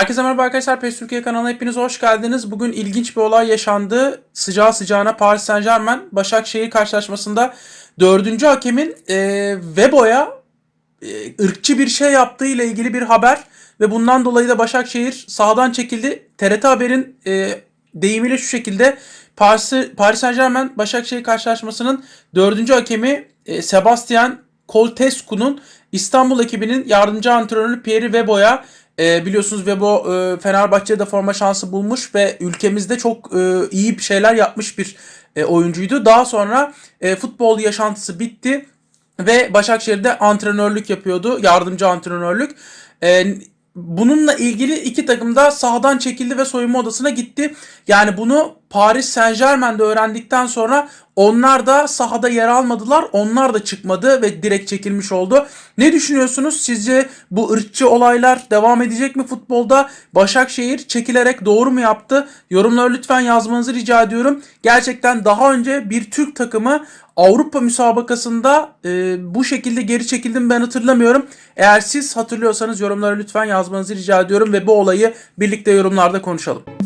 Herkese merhaba arkadaşlar. PES Türkiye kanalına hepiniz hoş geldiniz. Bugün ilginç bir olay yaşandı. Sıcağı sıcağına Paris Saint Germain Başakşehir karşılaşmasında dördüncü hakemin e, Vebo'ya e, ırkçı bir şey yaptığı ile ilgili bir haber ve bundan dolayı da Başakşehir sahadan çekildi. TRT Haber'in e, deyimiyle şu şekilde Paris, Paris Saint Germain Başakşehir karşılaşmasının dördüncü hakemi e, Sebastian Coltescu'nun İstanbul ekibinin yardımcı antrenörü Pierre Vebo'ya e, biliyorsunuz Vebo e, Fenerbahçe'de forma şansı bulmuş ve ülkemizde çok e, iyi bir şeyler yapmış bir e, oyuncuydu. Daha sonra e, futbol yaşantısı bitti ve Başakşehir'de antrenörlük yapıyordu. Yardımcı antrenörlük. E, bununla ilgili iki takım da sahadan çekildi ve soyunma odasına gitti. Yani bunu Paris Saint Germain'de öğrendikten sonra onlar da sahada yer almadılar. Onlar da çıkmadı ve direkt çekilmiş oldu. Ne düşünüyorsunuz? Sizce bu ırkçı olaylar devam edecek mi futbolda? Başakşehir çekilerek doğru mu yaptı? Yorumları lütfen yazmanızı rica ediyorum. Gerçekten daha önce bir Türk takımı Avrupa müsabakasında e, bu şekilde geri çekildim ben hatırlamıyorum. Eğer siz hatırlıyorsanız yorumlara lütfen yazmanızı rica ediyorum ve bu olayı birlikte yorumlarda konuşalım.